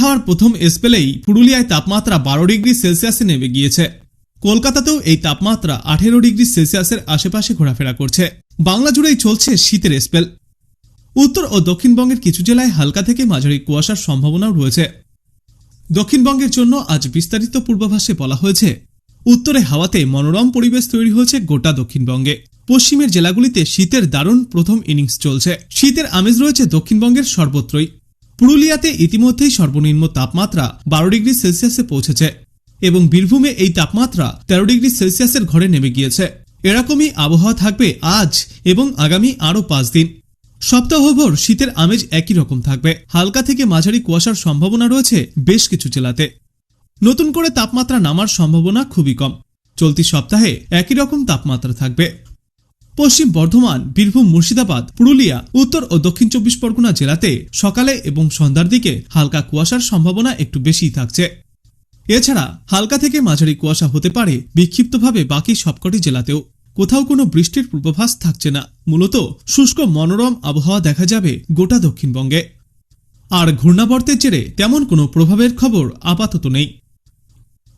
হাওয়ার প্রথম স্পেলেই পুরুলিয়ায় তাপমাত্রা বারো ডিগ্রি সেলসিয়াসে নেমে গিয়েছে। কলকাতাতেও এই তাপমাত্রা আঠেরো ডিগ্রি সেলসিয়াসের আশেপাশে ঘোরাফেরা করছে। বাংলা জুড়েই চলছে শীতের স্পেল। উত্তর ও দক্ষিণবঙ্গের কিছু জেলায় হালকা থেকে মাঝারি কুয়াশার সম্ভাবনাও রয়েছে। দক্ষিণবঙ্গের জন্য আজ বিস্তারিত পূর্বাভাসে বলা হয়েছে, উত্তরে হাওয়াতে মনোরম পরিবেশ তৈরি হয়েছে গোটা দক্ষিণবঙ্গে। পশ্চিমের জেলাগুলিতে শীতের দারুণ প্রথম ইনিংস চলছে। শীতের আমেজ রয়েছে দক্ষিণবঙ্গের সর্বত্রই। পুরুলিয়াতে ইতিমধ্যেই সর্বনিম্ন তাপমাত্রা বারো ডিগ্রি সেলসিয়াসে পৌঁছেছে এবং বীরভূমে এই তাপমাত্রা তেরো ডিগ্রি সেলসিয়াসের ঘরে নেমে গিয়েছে। এরকমই আবহাওয়া থাকবে আজ এবং আগামী আরও পাঁচ দিন। সপ্তাহভর শীতের আমেজ একই রকম থাকবে। হালকা থেকে মাঝারি কুয়াশার সম্ভাবনা রয়েছে বেশ কিছু জেলাতে। নতুন করে তাপমাত্রা নামার সম্ভাবনা খুবই কম। চলতি সপ্তাহে একই রকম তাপমাত্রা থাকবে। পশ্চিম বর্ধমান, বীরভূম, মুর্শিদাবাদ, পুরুলিয়া, উত্তর ও দক্ষিণ চব্বিশ পরগনা জেলাতে সকালে এবং সন্ধ্যার দিকে হালকা কুয়াশার সম্ভাবনা একটু বেশিই থাকছে। এছাড়া হালকা থেকে মাঝারি কুয়াশা হতে পারে বিক্ষিপ্তভাবে বাকি সবকটি জেলাতেও। কোথাও কোনো বৃষ্টির পূর্বাভাস থাকছে না। মূলত শুষ্ক মনোরম আবহাওয়া দেখা যাবে গোটা দক্ষিণবঙ্গে। আর ঘূর্ণাবর্তের জেরে তেমন কোনো প্রভাবের খবর আপাতত নেই।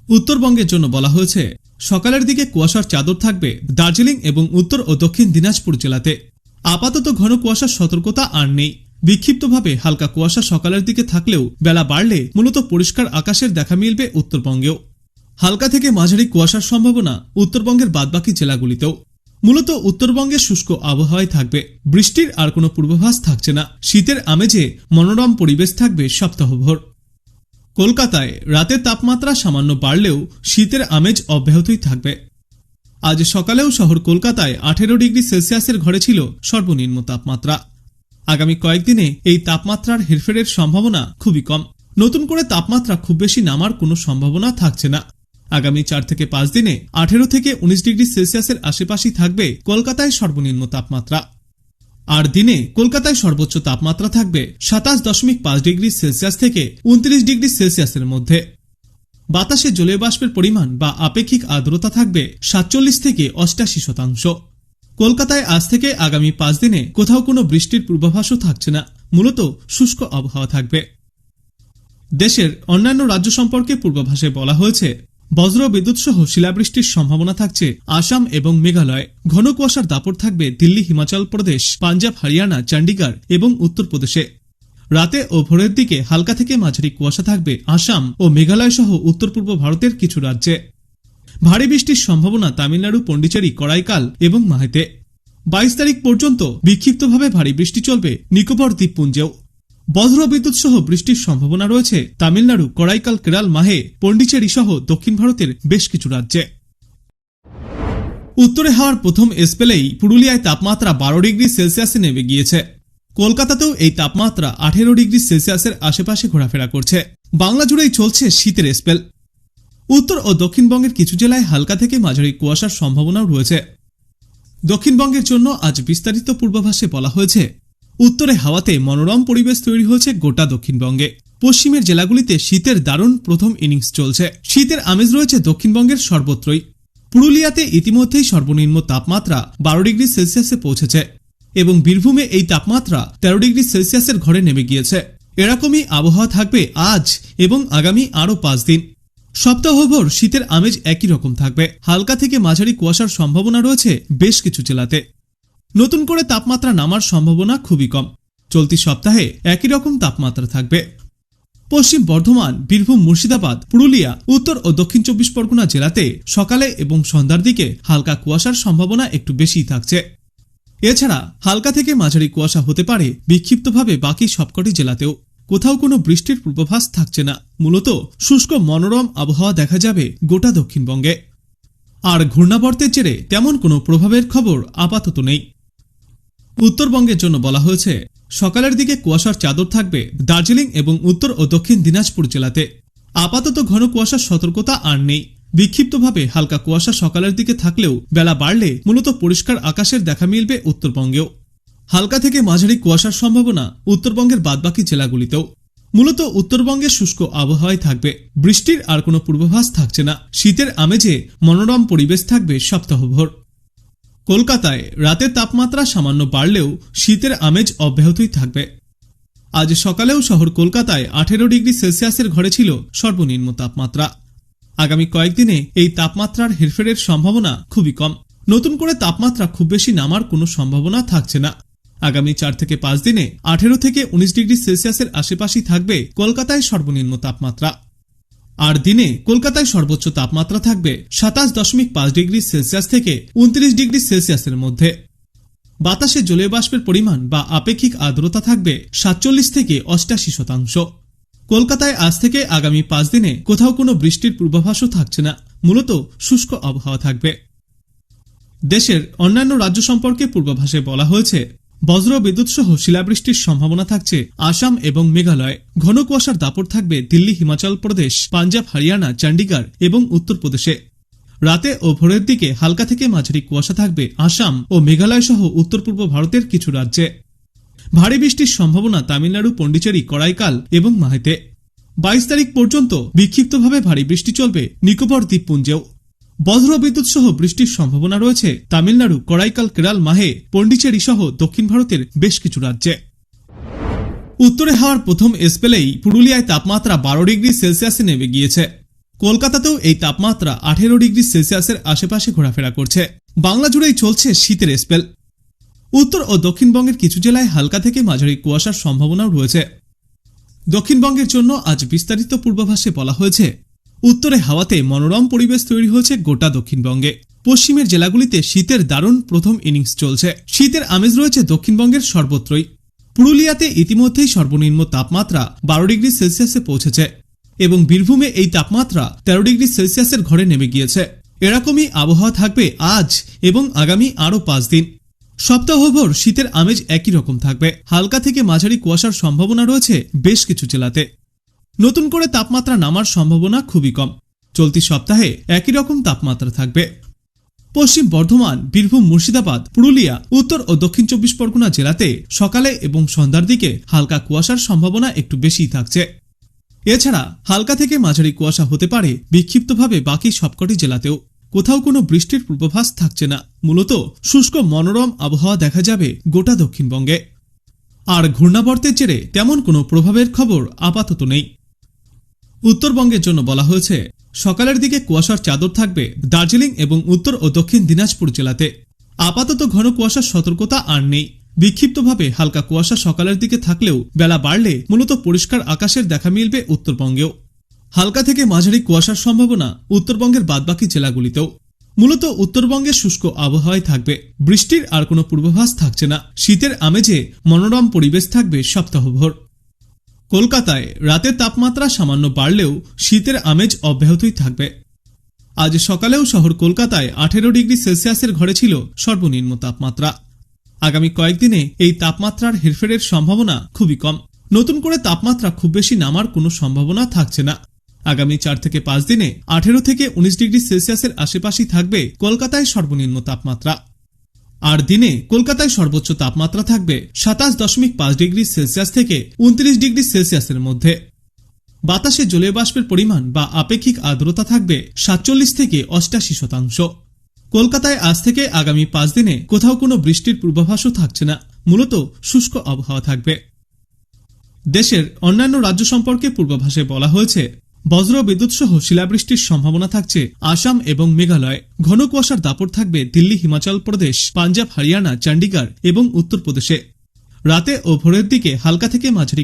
উত্তরবঙ্গের জন্য বলা হয়েছে সকালের দিকে কুয়াশার চাদর থাকবে দার্জিলিং এবং উত্তর ও দক্ষিণ দিনাজপুর জেলাতে। আপাতত ঘন কুয়াশার সতর্কতা আর নেই। বিক্ষিপ্তভাবে হালকা কুয়াশা সকালের দিকে থাকলেও বেলা বাড়লে মূলত পরিষ্কার আকাশের দেখা মিলবে উত্তরবঙ্গেও। হালকা থেকে মাঝারি কুয়াশার সম্ভাবনা উত্তরবঙ্গের বাদবাকি জেলাগুলিতেও। মূলত উত্তরবঙ্গে শুষ্ক আবহাওয়াই থাকবে। বৃষ্টির আর কোনো পূর্বাভাস থাকছে না। শীতের আমেজে মনোরম পরিবেশ থাকবে সপ্তাহভর। কলকাতায় রাতের তাপমাত্রা সামান্য বাড়লেও শীতের আমেজ অব্যাহতই থাকবে। আজ সকালেও শহর কলকাতায় আঠেরো ডিগ্রি সেলসিয়াসের ঘরে ছিল সর্বনিম্ন তাপমাত্রা। আগামী কয়েকদিনে এই তাপমাত্রার হেরফেরের সম্ভাবনা খুবই কম। নতুন করে তাপমাত্রা খুব বেশি নামার কোনো সম্ভাবনা থাকছে না। আগামী চার থেকে পাঁচ দিনে আঠেরো থেকে উনিশ ডিগ্রি সেলসিয়াসের আশেপাশেই থাকবে কলকাতায় সর্বনিম্ন তাপমাত্রা। আর দিনে কলকাতায় সর্বোচ্চ তাপমাত্রা থাকবে সাতাশ দশমিক পাঁচ ডিগ্রি সেলসিয়াস থেকে উনত্রিশ ডিগ্রি সেলসিয়াসের মধ্যে। বাতাসে জলীয় বাষ্পের পরিমাণ বা আপেক্ষিক আর্দ্রতা থাকবে সাতচল্লিশ থেকে অষ্টাশি শতাংশ। কলকাতায় আজ থেকে আগামী পাঁচ দিনে কোথাও কোনো বৃষ্টির পূর্বাভাসও থাকছে না, মূলত শুষ্ক আবহাওয়া থাকবে। দেশের অন্যান্য রাজ্য সম্পর্কে পূর্বাভাসে বলা হয়েছে বজ্র বিদ্যুৎ সহ শিলাবৃষ্টির সম্ভাবনা থাকছে আসাম এবং মেঘালয়। ঘন কুয়াশার দাপট থাকবে দিল্লি, হিমাচল প্রদেশ, পাঞ্জাব, হরিয়ানা চণ্ডীগড় এবং উত্তরপ্রদেশে। রাতে ও ভোরের দিকে হালকা থেকে মাঝারি কুয়াশা থাকবে আসাম ও মেঘালয় সহ উত্তর পূর্ব ভারতের কিছু রাজ্যে। ভারী বৃষ্টির সম্ভাবনা তামিলনাড়ু, পন্ডিচেরি, করাইকাল এবং মাহেতে। বাইশ তারিখ পর্যন্ত বিক্ষিপ্তভাবে ভারী বৃষ্টি চলবে নিকোবর দ্বীপপুঞ্জেও। বজ্র বিদ্যুৎ সহ বৃষ্টির সম্ভাবনা রয়েছে। তামিলনাড়ু, করাইকাল, কেরাল, মাহে পন্ডিচেরি সহ দক্ষিণ ভারতের বেশ কিছু রাজ্যে। উত্তরে হাওয়ার প্রথম স্পেলেই পুরুলিয়ায় তাপমাত্রা বারো ডিগ্রি সেলসিয়াসে নেমে গিয়েছে। কলকাতাতেও এই তাপমাত্রা আঠেরো ডিগ্রি সেলসিয়াসের আশেপাশে ঘোরাফেরা করছে। বাংলা জুড়েই চলছে শীতের স্পেল উত্তর ও দক্ষিণবঙ্গের কিছু জেলায় হালকা থেকে মাঝারি কুয়াশার সম্ভাবনাও রয়েছে। দক্ষিণবঙ্গের জন্য আজ বিস্তারিত পূর্বাভাসে বলা হয়েছে উত্তরে হাওয়াতে মনোরম পরিবেশ তৈরি হয়েছে গোটা দক্ষিণবঙ্গে। পশ্চিমের জেলাগুলিতে শীতের দারুণ প্রথম ইনিংস চলছে। শীতের আমেজ রয়েছে দক্ষিণবঙ্গের সর্বত্রই। পুরুলিয়াতে ইতিমধ্যেই সর্বনিম্ন তাপমাত্রা বারো ডিগ্রি সেলসিয়াসে পৌঁছেছে এবং বীরভূমে এই তাপমাত্রা তেরো ডিগ্রি সেলসিয়াসের ঘরে নেমে গিয়েছে। এরকমই আবহাওয়া থাকবে আজ এবং আগামী আরও পাঁচ দিন। সপ্তাহভর শীতের আমেজ একই রকম থাকবে। হালকা থেকে মাঝারি কুয়াশার সম্ভাবনা রয়েছে বেশ কিছু জেলাতে। নতুন করে তাপমাত্রা নামার সম্ভাবনা খুবই কম। চলতি সপ্তাহে একই রকম তাপমাত্রা থাকবে। পশ্চিম বর্ধমান, বীরভূম, মুর্শিদাবাদ, পুরুলিয়া, উত্তর ও দক্ষিণ চব্বিশ পরগনা জেলাতে সকালে এবং সন্ধ্যার দিকে হালকা কুয়াশার সম্ভাবনা একটু বেশিই থাকছে। এছাড়া হালকা থেকে মাঝারি কুয়াশা হতে পারে বিক্ষিপ্তভাবে বাকি সবকটি জেলাতেও। কোথাও কোনো বৃষ্টির পূর্বাভাস থাকছে না। মূলত শুষ্ক মনোরম আবহাওয়া দেখা যাবে গোটা দক্ষিণবঙ্গে। আর ঘূর্ণাবর্তের জেরে তেমন কোনো প্রভাবের খবর আপাতত নেই। উত্তরবঙ্গের জন্য বলা হয়েছে, সকালের দিকে কুয়াশার চাদর থাকবে দার্জিলিং এবং উত্তর ও দক্ষিণ দিনাজপুর জেলাতে। আপাতত ঘন কুয়াশার সতর্কতা আর নেই। বিক্ষিপ্তভাবে হালকা কুয়াশা সকালের দিকে থাকলেও বেলা বাড়লে মূলত পরিষ্কার আকাশের দেখা মিলবে উত্তরবঙ্গেও। হালকা থেকে মাঝারি কুয়াশার সম্ভাবনা উত্তরবঙ্গের বাদবাকি জেলাগুলিতেও। মূলত উত্তরবঙ্গে শুষ্ক আবহাওয়াই থাকবে। বৃষ্টির আর কোনো পূর্বাভাস থাকছে না। শীতের আমেজে মনোরম পরিবেশ থাকবে সপ্তাহভর। কলকাতায় রাতের তাপমাত্রা সামান্য বাড়লেও শীতের আমেজ অব্যাহতই থাকবে। আজ সকালেও শহর কলকাতায় আঠেরো ডিগ্রি সেলসিয়াসের ঘরে ছিল সর্বনিম্ন তাপমাত্রা। আগামী কয়েকদিনে এই তাপমাত্রার হেরফেরের সম্ভাবনা খুবই কম। নতুন করে তাপমাত্রা খুব বেশি নামার কোনো সম্ভাবনা থাকছে না। আগামী চার থেকে পাঁচ দিনে আঠেরো থেকে উনিশ ডিগ্রি সেলসিয়াসের আশেপাশেই থাকবে কলকাতায় সর্বনিম্ন তাপমাত্রা। আর দিনে কলকাতায় সর্বোচ্চ তাপমাত্রা থাকবে সাতাশ দশমিক পাঁচ ডিগ্রি সেলসিয়াস থেকে উনত্রিশ ডিগ্রি সেলসিয়াসের মধ্যে। বাতাসে জলীয় বাষ্পের পরিমাণ বা আপেক্ষিক আর্দ্রতা থাকবে সাতচল্লিশ থেকে অষ্টাশি শতাংশ। কলকাতায় আজ থেকে আগামী পাঁচ দিনে কোথাও কোনো বৃষ্টির পূর্বাভাসও থাকছে না, মূলত শুষ্ক আবহাওয়া থাকবে। দেশের অন্যান্য রাজ্য সম্পর্কে পূর্বাভাসে বলা হয়েছে বজ্র বিদ্যুৎ সহ শিলাবৃষ্টির সম্ভাবনা থাকছে আসাম এবং মেঘালয়। ঘন কুয়াশার দাপট থাকবে দিল্লি, হিমাচল প্রদেশ, পাঞ্জাব, হরিয়ানা চণ্ডীগড় এবং উত্তরপ্রদেশে। রাতে ও ভোরের দিকে হালকা থেকে মাঝারি কুয়াশা থাকবে আসাম ও মেঘালয় সহ উত্তর পূর্ব ভারতের কিছু রাজ্যে। ভারী বৃষ্টির সম্ভাবনা তামিলনাড়ু, পন্ডিচেরি, করাইকাল এবং মাহেতে। বাইশ তারিখ পর্যন্ত বিক্ষিপ্তভাবে ভারী বৃষ্টি চলবে নিকোবর দ্বীপপুঞ্জেও। বজ্র বিদ্যুৎ সহ বৃষ্টির সম্ভাবনা রয়েছে। তামিলনাড়ু, কড়াইকাল, কেরাল, মাহে পন্ডিচেরি সহ দক্ষিণ ভারতের বেশ কিছু রাজ্যে। উত্তরে হাওয়ার প্রথম স্পেলেই পুরুলিয়ায় তাপমাত্রা বারো ডিগ্রি সেলসিয়াসে নেমে গিয়েছে। কলকাতাতেও এই তাপমাত্রা আঠেরো ডিগ্রি সেলসিয়াসের আশেপাশে ঘোরাফেরা করছে। বাংলা জুড়েই চলছে শীতের স্পেল উত্তর ও দক্ষিণবঙ্গের কিছু জেলায় হালকা থেকে মাঝারি কুয়াশার সম্ভাবনাও রয়েছে। দক্ষিণবঙ্গের জন্য আজ বিস্তারিত পূর্বাভাসে বলা হয়েছে উত্তরে হাওয়াতে মনোরম পরিবেশ তৈরি হয়েছে গোটা দক্ষিণবঙ্গে। পশ্চিমের জেলাগুলিতে শীতের দারুণ প্রথম ইনিংস চলছে। শীতের আমেজ রয়েছে দক্ষিণবঙ্গের সর্বত্রই। পুরুলিয়াতে ইতিমধ্যেই সর্বনিম্ন তাপমাত্রা বারো ডিগ্রি সেলসিয়াসে পৌঁছেছে এবং বীরভূমে এই তাপমাত্রা তেরো ডিগ্রি সেলসিয়াসের ঘরে নেমে গিয়েছে। এরকমই আবহাওয়া থাকবে আজ এবং আগামী আরও পাঁচ দিন। সপ্তাহভর শীতের আমেজ একই রকম থাকবে। হালকা থেকে মাঝারি কুয়াশার সম্ভাবনা রয়েছে বেশ কিছু জেলাতে। নতুন করে তাপমাত্রা নামার সম্ভাবনা খুবই কম। চলতি সপ্তাহে একই রকম তাপমাত্রা থাকবে। পশ্চিম বর্ধমান, বীরভূম, মুর্শিদাবাদ, পুরুলিয়া, উত্তর ও দক্ষিণ চব্বিশ পরগনা জেলাতে সকালে এবং সন্ধ্যার দিকে হালকা কুয়াশার সম্ভাবনা একটু বেশিই থাকছে। এছাড়া হালকা থেকে মাঝারি কুয়াশা হতে পারে বিক্ষিপ্তভাবে বাকি সবকটি জেলাতেও। কোথাও কোনো বৃষ্টির পূর্বাভাস থাকছে না। মূলত শুষ্ক মনোরম আবহাওয়া দেখা যাবে গোটা দক্ষিণবঙ্গে। আর ঘূর্ণাবর্তের জেরে তেমন কোনো প্রভাবের খবর আপাতত নেই। উত্তরবঙ্গের জন্য বলা হয়েছে, সকালের দিকে কুয়াশার চাদর থাকবে দার্জিলিং এবং উত্তর ও দক্ষিণ দিনাজপুর জেলাতে। আপাতত ঘন কুয়াশার সতর্কতা আর নেই। বিক্ষিপ্তভাবে হালকা কুয়াশা সকালের দিকে থাকলেও বেলা বাড়লে মূলত পরিষ্কার আকাশের দেখা মিলবে উত্তরবঙ্গেও। হালকা থেকে মাঝারি কুয়াশার সম্ভাবনা উত্তরবঙ্গের বাদবাকি জেলাগুলিতেও। মূলত উত্তরবঙ্গে শুষ্ক আবহাওয়ায় থাকবে। বৃষ্টির আর কোনো পূর্বাভাস থাকছে না। শীতের আমেজে মনোরম পরিবেশ থাকবে সপ্তাহভর। কলকাতায় রাতের তাপমাত্রা সামান্য বাড়লেও শীতের আমেজ অব্যাহতই থাকবে। আজ সকালেও শহর কলকাতায় আঠেরো ডিগ্রি সেলসিয়াসের ঘরে ছিল সর্বনিম্ন তাপমাত্রা। আগামী কয়েকদিনে এই তাপমাত্রার হেরফেরের সম্ভাবনা খুবই কম। নতুন করে তাপমাত্রা খুব বেশি নামার কোনো সম্ভাবনা থাকছে না। আগামী চার থেকে পাঁচ দিনে আঠেরো থেকে উনিশ ডিগ্রি সেলসিয়াসের আশেপাশেই থাকবে কলকাতায় সর্বনিম্ন তাপমাত্রা। আর দিনে কলকাতায় সর্বোচ্চ তাপমাত্রা থাকবে সাতাশ দশমিক পাঁচ ডিগ্রি সেলসিয়াস থেকে উনত্রিশ ডিগ্রি সেলসিয়াসের মধ্যে। বাতাসে জলীয় বাষ্পের পরিমাণ বা আপেক্ষিক আর্দ্রতা থাকবে সাতচল্লিশ থেকে অষ্টাশি শতাংশ। কলকাতায় আজ থেকে আগামী পাঁচ দিনে কোথাও কোনো বৃষ্টির পূর্বাভাসও থাকছে না, মূলত শুষ্ক আবহাওয়া থাকবে। দেশের অন্যান্য রাজ্য সম্পর্কে পূর্বাভাসে বলা হয়েছে বজ্র বিদ্যুৎ সহ শিলাবৃষ্টির সম্ভাবনা থাকছে আসাম এবং মেঘালয়। ঘন কুয়াশার দাপট থাকবে দিল্লি, হিমাচল প্রদেশ, পাঞ্জাব, হরিয়ানা চণ্ডীগড় এবং উত্তরপ্রদেশে। রাতে ও ভোরের দিকে হালকা থেকে মাঝারি